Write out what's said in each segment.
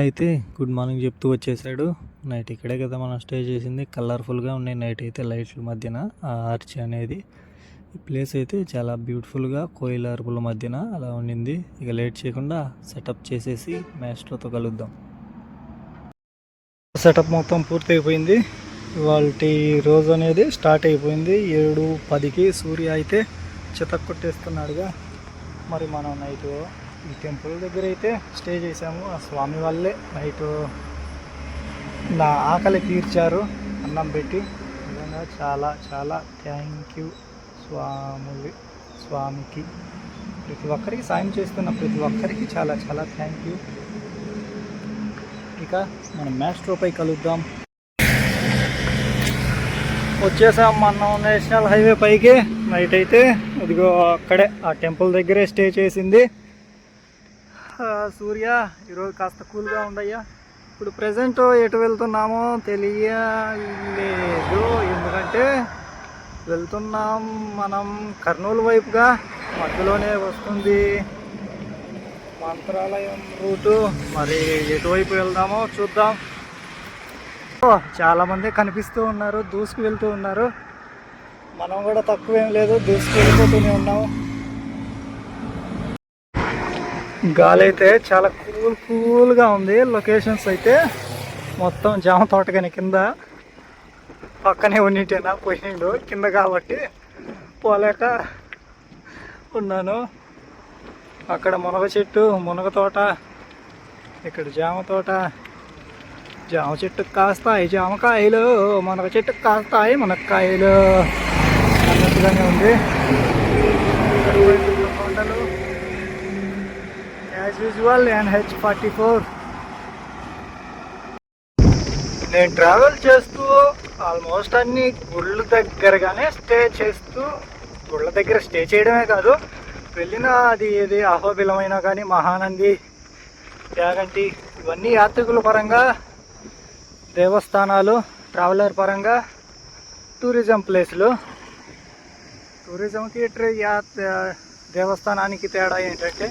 అయితే good morning చెప్తూ వచ్చేసాడు. నైట్ ఇక్కడే కదా మనం స్టే చేసింది. కలర్ఫుల్గా ఉన్నాయి నైట్ అయితే లైట్ల మధ్యన ఆ ఆర్చ్ అనేది. ఈ ప్లేస్ అయితే చాలా బ్యూటిఫుల్గా కోయిల అరుపుల మధ్యన అలా ఉండింది. ఇక లేట్ చేయకుండా సెటప్ చేసేసి మాస్టర్తో కలుద్దాం. సెటప్ మొత్తం పూర్తి అయిపోయింది ఇవాళ రోజు అనేది స్టార్ట్ అయిపోయింది. ఏడు పదికి సూర్య అయితే చితక్ కొట్టేస్తున్నాడుగా. మరి మనం నైట్ ఈ టెంపుల్ దగ్గర అయితే స్టే చేసాము ఆ స్వామి వాళ్ళే నైట్ నా ఆకలి తీర్చారు. అన్నం పెట్టి. నిజంగా చాలా చాలా థ్యాంక్ యూ స్వాములు స్వామికి. ప్రతి ఒక్కరికి సాయం చేస్తున్న ప్రతి ఒక్కరికి చాలా చాలా థ్యాంక్ యూ ఇక మనం మ్యాస్ట్రోపై కలుద్దాం. వచ్చేసాం మనం నేషనల్ హైవే పైకి. నైట్ అయితే ఇదిగో అక్కడే ఆ టెంపుల్ దగ్గరే స్టే చేసింది. సూర్య ఈరోజు కాస్త కూల్గా ఉండయ్యా ఇప్పుడు ప్రజెంట్ ఎటు వెళ్తున్నామో తెలియలేదు. ఎందుకంటే వెళ్తున్నాం మనం కర్నూలు వైపుగా మధ్యలోనే వస్తుంది మంత్రాలయం రూటు. మరి ఎటువైపు వెళ్దామో చూద్దాం. చాలామంది కనిపిస్తూ ఉన్నారు దూసుకు వెళ్తూ ఉన్నారు. మనం కూడా తక్కువేం లేదు దూసుకు వెళ్ళిపోతూనే ఉన్నాము గాలి అయితే చాలా కూల్ కూల్గా ఉంది. లొకేషన్స్ అయితే మొత్తం జామ తోట కానీ కింద పక్కనే ఉన్నిటేనా పోయిండు. కింద కాబట్టి పోలేక ఉన్నాను. అక్కడ మునగ చెట్టు మునగ తోట ఇక్కడ జామ తోట జామ చెట్టు కాస్తాయి జామకాయలు మునగ చెట్టు కాస్తాయి మునక్కాయలు. అన్నట్టుగానే ఉంది. యూజువల్ ఎన్హెచ్ ఫార్టీ ఫోర్ నేను ట్రావెల్ చేస్తూ ఆల్మోస్ట్ అన్ని గుళ్ళ దగ్గరగానే స్టే చేస్తూ గుళ్ళ దగ్గర స్టే చేయడమే కాదు వెళ్ళిన అది ఏది అహోబిలమైనా కానీ మహానంది యాగంటి ఇవన్నీ యాత్రికుల పరంగా దేవస్థానాలు ట్రావెలర్ పరంగా టూరిజం ప్లేసులు టూరిజంకి ట్రే యా- దేవస్థానానికి తేడా ఏంటంటే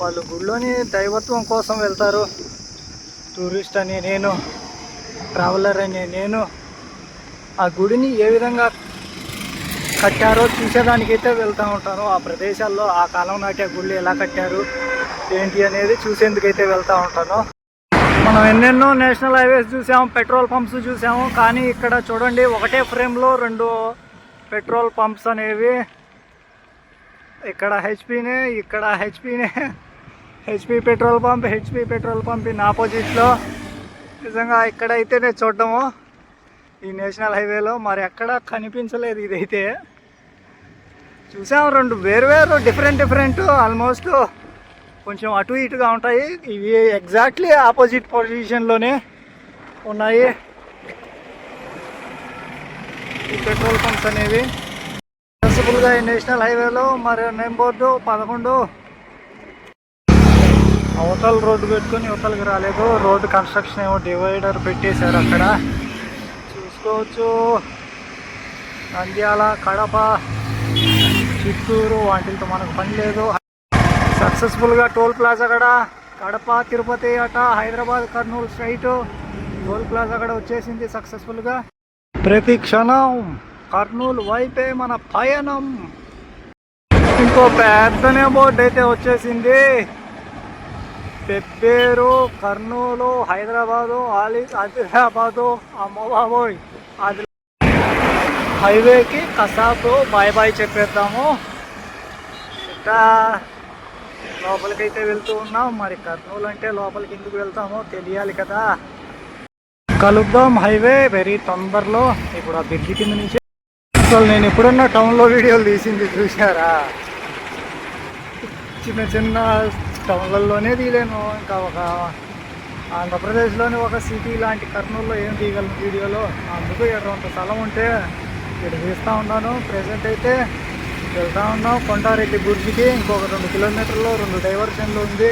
వాళ్ళు గుళ్ళోని దైవత్వం కోసం వెళ్తారు. టూరిస్ట్ అని నేను ట్రావెలర్ అని నేను ఆ గుడిని ఏ విధంగా కట్టారో చూసేదానికైతే వెళ్తూ ఉంటాను. ఆ ప్రదేశాల్లో ఆ కాలం నాటి ఆ గుళ్ళు ఎలా కట్టారు ఏంటి అనేది చూసేందుకైతే వెళ్తూ ఉంటాను. మనం ఎన్నెన్నో నేషనల్ హైవేస్ చూసాము పెట్రోల్ పంప్స్ చూసాము కానీ ఇక్కడ చూడండి ఒకటే ఫ్రేమ్లో రెండు పెట్రోల్ పంప్స్ అనేవి ఇక్కడ హెచ్పినే ఇక్కడ హెచ్పినే HP petrol pump HP petrol pump in ఆపోజిట్లో. నిజంగా ఇక్కడైతేనే చూడటము ఈ నేషనల్ హైవేలో మరి ఎక్కడ కనిపించలేదు ఇదైతే. చూసాము రెండు వేరు వేరు డిఫరెంట్ డిఫరెంట్ ఆల్మోస్ట్ కొంచెం అటు ఇటుగా ఉంటాయి. ఇవి ఎగ్జాక్ట్లీ ఆపోజిట్ పొజిషన్లోనే ఉన్నాయి. ఈ పెట్రోల్ పంప్స్ అనేవి. పాసిబుల్గా నేషనల్ హైవేలో మరి నేమ్ బోర్డు పదకొండు. అవతల రోడ్డు పెట్టుకుని అవతలకి రాలేదు. రోడ్డు కన్స్ట్రక్షన్ ఏమో డివైడర్ పెట్టేశారు అక్కడ. చూసుకోవచ్చు. నంద్యాల కడప చిత్తూరు వాటితో మనకు పని లేదు. సక్సెస్ఫుల్గా టోల్ ప్లాజా కడ కడప తిరుపతి అట Hyderabad Kurnool straight toll plaza కడ వచ్చేసింది సక్సెస్ఫుల్గా. ప్రతి క్షణం కర్నూలు వైపే మన పయనం. ఇంకో పెద్దనే బోర్డు అయితే వచ్చేసింది. పెబ్బేరు కర్నూలు హైదరాబాదు ఆలి ఆదిలాబాదు అమ్మబాబోయ్. ఆది హైవేకి కసాపు బాయ్ బాయ్ చెప్పేద్దాము. ఇట్టా లోపలికైతే వెళ్తూ ఉన్నాం. మరి కర్నూలు అంటే లోపలికి ఎందుకు వెళ్తామో తెలియాలి కదా. కలుద్దాం హైవే వెరీ తొందరలో. ఇప్పుడు ఆ బ్రిడ్జి కింద నుంచి అసలు నేను ఎప్పుడన్నా టౌన్లో వీడియోలు తీసింది చూసారా చిన్న చిన్న టౌన్లలోనే తీయలేను. ఇంకా ఒక ఆంధ్రప్రదేశ్లోని ఒక సిటీ లాంటి కర్నూలులో ఏం తీయగలను వీడియోలో? అందుకు ఎటువంటి స్థలం ఉంటే ఇక్కడ తీస్తూ ఉన్నాను. ప్రజెంట్ అయితే వెళ్తూ ఉన్నాం కొండారెడ్డి బుర్జికి. ఇంకొక రెండు కిలోమీటర్లో రెండు డైవర్షన్లు ఉంది.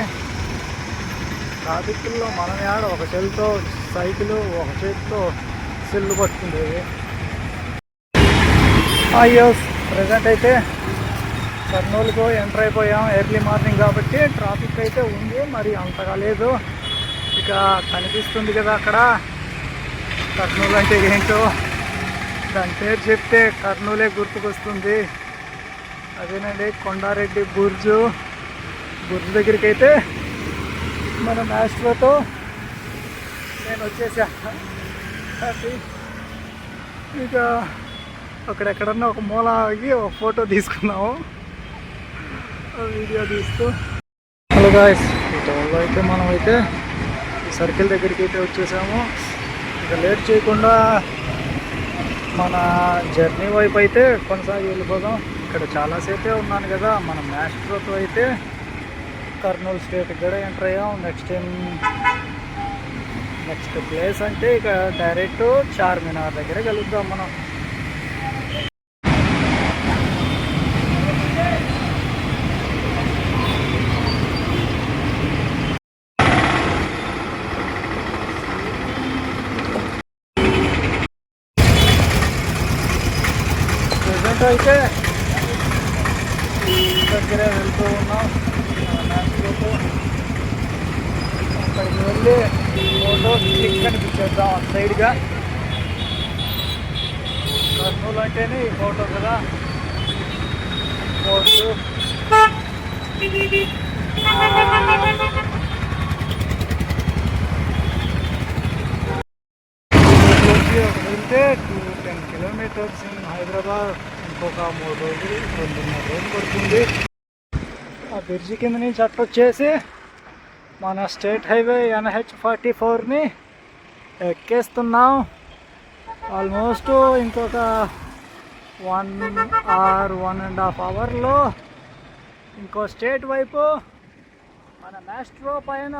ట్రాఫిక్లో మనం యాడ ఒక చెల్తో సైకిల్ ఒక చేతితో సెల్లు పట్టుకుండేది. అయ్యో ప్రజెంట్ అయితే కర్నూలుకు ఎంటర్ అయిపోయాం ఎర్లీ మార్నింగ్ కాబట్టి ట్రాఫిక్ అయితే ఉంది మరి అంతగా లేదు. ఇక కనిపిస్తుంది కదా అక్కడ. కర్నూలు అంటే ఏంటో? దాని పేరు చెప్తే కర్నూలే గుర్తుకొస్తుంది. అదేనండి కొండారెడ్డి బుర్జు. బుర్జు దగ్గరికి అయితే మన మాస్టర్తో నేను వచ్చేసా. ఇక అక్కడ అక్కడెక్కడన్నా ఒక మూల ఆగి ఒక ఫోటో తీసుకున్నాము. వీడియో తీస్తూ. హలో గాయస్ ఈ టౌన్లో అయితే మనం అయితే ఈ సర్కిల్ దగ్గరికి అయితే వచ్చేసాము. ఇక లేట్ చేయకుండా మన జర్నీ వైపు అయితే కొనసాగి వెళ్ళిపోదాం. ఇక్కడ చాలాసేపే ఉన్నాను కదా మన మ్యాస్ట్రోతో అయితే కర్నూలు స్టేట్కి కూడా ఎంటర్ అయ్యాం. నెక్స్ట్ టైం నెక్స్ట్ ప్లేస్ అంటే ఇక డైరెక్ట్ చార్మినార్ దగ్గర కలుద్దాం మనం ప్రజెంట్ అయితే దగ్గరే వెళ్తూ ఉన్నాం మ్యాచ్లోకి ముందే ఫోటో క్లిక్ కనిపించేద్దాం అటు సైడ్గా. కర్నూలు అంటేనే ఈ ఫోటో కదా. ఫోటో. వెళ్తే two ten kilometres in Hyderabad. ఇంకొక మూడు రోజులు రెండున్నర రోజులు పడుతుంది. ఆ బ్రిడ్జి కింద నుంచి అట్లా వచ్చేసి మన స్టేట్ హైవే ఎన్హెచ్ ఫార్టీ ఫోర్ని ఎక్కేస్తున్నాం ఆల్మోస్ట్ ఇంకొక one or one and half అవర్లో ఇంకో స్టేట్ వైపు మన మ్యాస్ట్రో పైన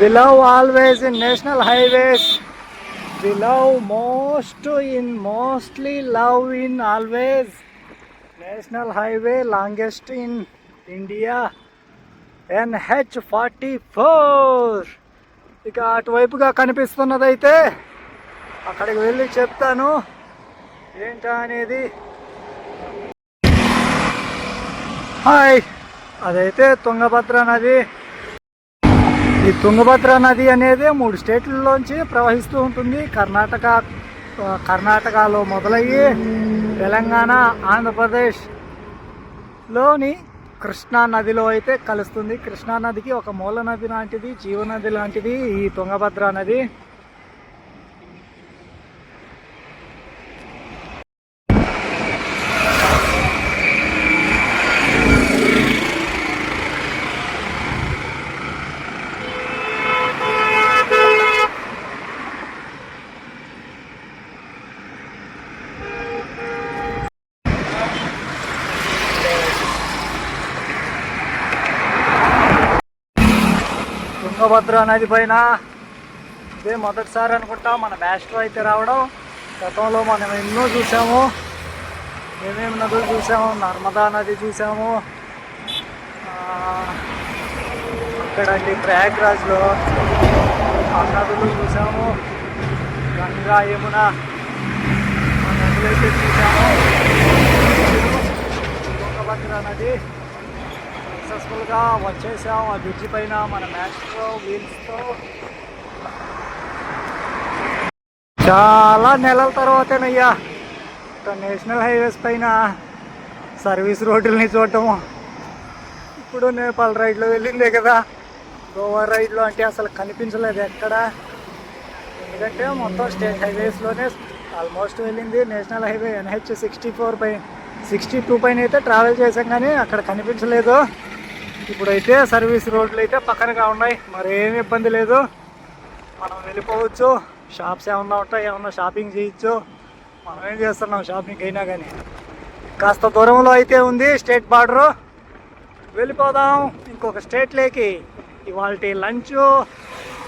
We love always in national highways. We love most in mostly love in always. National highway longest in India NH forty four. ఇక అటువైపుగా కనిపిస్తున్నదైతే అక్కడికి వెళ్ళి చెప్తాను. ఏంటా అనేది? హాయ్ అదైతే తుంగభద్ర నది. ఈ తుంగభద్ర నది అనేది మూడు స్టేట్లలోంచి ప్రవహిస్తూ ఉంటుంది. కర్ణాటక కర్ణాటకలో మొదలయ్యి తెలంగాణ ఆంధ్రప్రదేశ్లోని కృష్ణా నదిలో అయితే కలుస్తుంది. కృష్ణా నదికి ఒక మూల నది లాంటిది జీవనది లాంటిది ఈ తుంగభద్ర నది. తుంగభద్ర నది పైన ఇదే మొదటిసారి అనుకుంటా మన మాస్టర్ అయితే రావడం. గతంలో మనం ఎన్నో చూసాము. ఏమేమి నదులు చూసాము? నర్మదా నది చూసాము. అక్కడండి ప్రయాగ్రాజ్లో ఆ నదులు చూసాము. గంగా యమున ఆ నదులైతే చూసాము. తుంగభద్ర నది సక్సెస్ఫుల్గా వచ్చేసాం. ఆ బ్రిడ్జి పైన మన మ్యాచ్తో వీల్స్తో. చాలా నెలల తర్వాతేనయ్యా. ఇక నేషనల్ హైవేస్ పైన సర్వీస్ రోడ్డుల్ని చూడటము. ఇప్పుడు నేపాల్ రైడ్లో వెళ్ళిందే కదా. గోవా రైడ్లో అంటే అసలు కనిపించలేదు ఎక్కడ. ఎందుకంటే మొత్తం స్టేట్ హైవేస్లోనే ఆల్మోస్ట్ వెళ్ళింది. National highway NH sixty four పై సిక్స్టీ టూ పైన అయితే ట్రావెల్ చేసాం కానీ అక్కడ కనిపించలేదు. ఇప్పుడైతే సర్వీస్ రోడ్లు అయితే పక్కనగా ఉన్నాయి. మరేమి ఇబ్బంది లేదు. మనం వెళ్ళిపోవచ్చు. షాప్స్ ఏమన్నా ఉంటాయి ఏమన్నా షాపింగ్ చేయొచ్చు. మనం ఏం చేస్తున్నాం షాపింగ్ అయినా కానీ. కాస్త దూరంలో అయితే ఉంది స్టేట్ బార్డరు. వెళ్ళిపోదాం. ఇంకొక స్టేట్లోకి ఇవాళ లంచ్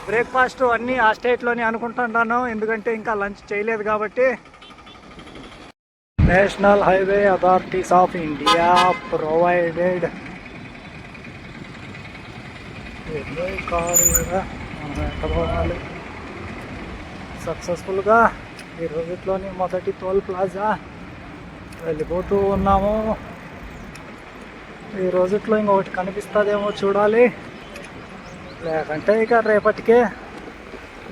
బ్రేక్ఫాస్ట్ అన్నీ ఆ స్టేట్లోనే అనుకుంటున్నాను. ఎందుకంటే ఇంకా లంచ్ చేయలేదు కాబట్టి. National highway authorities of India provided car కదా మనం ఎక్కడ పోవాలి సక్సెస్ఫుల్గా ఈ రోజుట్లోని మొదటి టోల్ ప్లాజా వెళ్ళిపోతూ ఉన్నాము. ఈ రోజుట్లో ఇంకొకటి కనిపిస్తుందేమో చూడాలి. లేకంటే ఇక రేపటికే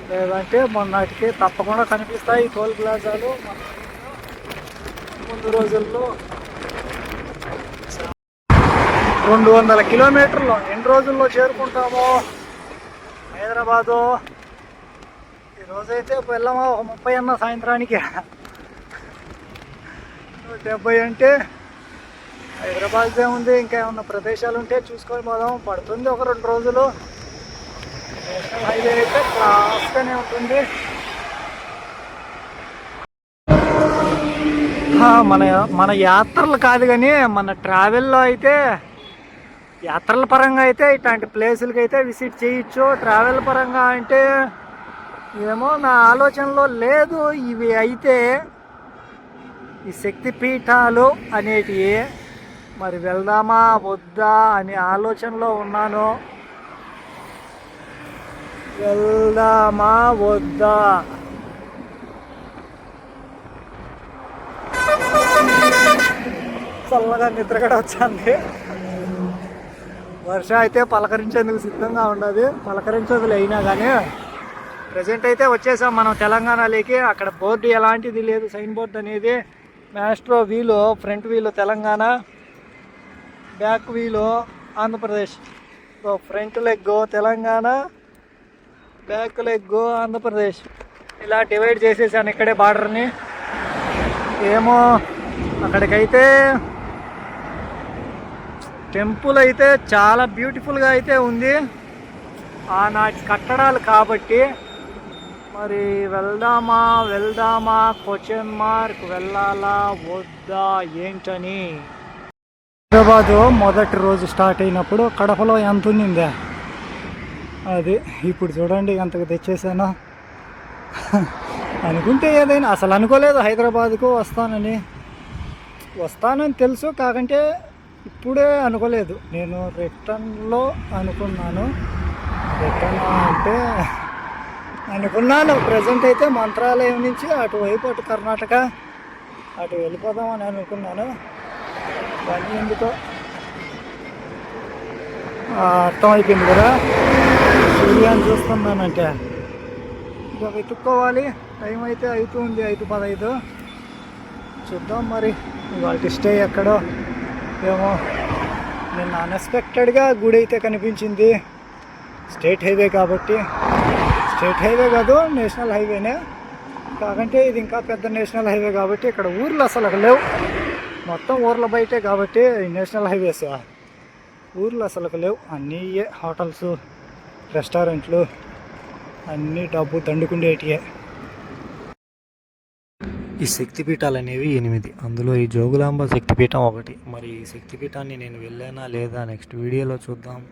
లేదంటే మొన్నటికి తప్పకుండా కనిపిస్తాయి ఈ టోల్ ప్లాజాలు. ముందు రోజుల్లో రెండు వందల కిలోమీటర్లు ఎన్ని రోజుల్లో చేరుకుంటామో హైదరాబాదు. ఈరోజైతే వెళ్ళామా ఒక ముప్పై అన్న సాయంత్రానికి. డెబ్బై అంటే హైదరాబాద్ ఉంది ఇంకా ఏమన్నా ప్రదేశాలు ఉంటే చూసుకొని పోదాం. పడుతుంది ఒక రెండు రోజులు. నేషనల్ హైవే అయితే క్లాస్గానే ఉంటుంది. మన మన యాత్రలు కాదు కానీ మన ట్రావెల్లో అయితే యాత్రల పరంగా అయితే ఇట్లాంటి ప్లేసులకి అయితే విజిట్ చేయొచ్చు. ట్రావెల్ పరంగా అంటే ఏమో నా ఆలోచనలో లేదు. ఇవి అయితే ఈ శక్తి పీఠాలు అనేటివి మరి వెళ్దామా వద్దా అనే ఆలోచనలో ఉన్నాను. వెళ్దామా వద్దా? చల్లగా నిద్ర కూడా వచ్చింది. వర్ష అయితే పలకరించేందుకు సిద్ధంగా ఉండదు పలకరించదులు అయినా కానీ ప్రజెంట్ అయితే వచ్చేసాం మనం తెలంగాణలోకి. అక్కడ బోర్డు ఎలాంటిది లేదు సైన్ బోర్డు అనేది. Maestro wheel front wheel Telangana back వీలు Andhra Pradesh. So front leg Telangana back leg Andhra Pradesh. ఇలా డివైడ్ చేసేసాను ఇక్కడే బార్డర్ని ఏమో అక్కడికైతే టెంపుల్ అయితే చాలా బ్యూటిఫుల్గా అయితే ఉంది. ఆనాటి కట్టడాలు కాబట్టి మరి వెళ్దామా వెళ్దామా క్వశ్చన్ మార్క్ వెళ్ళాలా వద్దా ఏంటని. హైదరాబాదు మొదటి రోజు స్టార్ట్ అయినప్పుడు కడపలో ఎంత ఉండిందా? అది ఇప్పుడు చూడండి ఎంతకు తెచ్చేసాను. అనుకుంటే ఏదైనా అసలు అనుకోలేదు హైదరాబాద్కు వస్తానని. వస్తానని తెలుసు కాకంటే ఇప్పుడే అనుకోలేదు. నేను రిటర్న్లో అనుకున్నాను. రిటర్న్ అంటే అనుకున్నాను. ప్రజెంట్ అయితే మంత్రాలయం నుంచి అటువైపు అటు కర్ణాటక అటు వెళ్ళిపోదామని అనుకున్నాను. కానీ ఎందుకో అర్థం అయిపోయింది కదా. సూర్యాన్ని చూస్తున్నానంటే. ఇక వెతుక్కోవాలి. టైం అయితే అవుతుంది ఐదు పదహైదు. చూద్దాం మరి. ఇవాళ స్టే ఎక్కడో. ఏమో నిన్న అన్ఎక్స్పెక్టెడ్గా గుడి అయితే కనిపించింది. స్టేట్ హైవే కాబట్టి. స్టేట్ హైవే కాదు నేషనల్ హైవేనే. కాకంటే ఇది ఇంకా పెద్ద నేషనల్ హైవే కాబట్టి ఇక్కడ ఊర్లు అసలు లేవు. మొత్తం ఊర్ల బయటే కాబట్టి నేషనల్ హైవేస్. ఊర్లు అసలు లేవు. అన్నీ హోటల్స్ రెస్టారెంట్లు అన్నీ డబ్బు దండుకుండేటియే. ఈ శక్తిపీఠాలు అనేవి ఎనిమిది. అందులో ఈ జోగులాంబ శక్తిపీఠం ఒకటి. మరి ఈ శక్తిపీఠాన్ని నేను వెళ్ళానా లేదా? నెక్స్ట్ వీడియోలో చూద్దాం.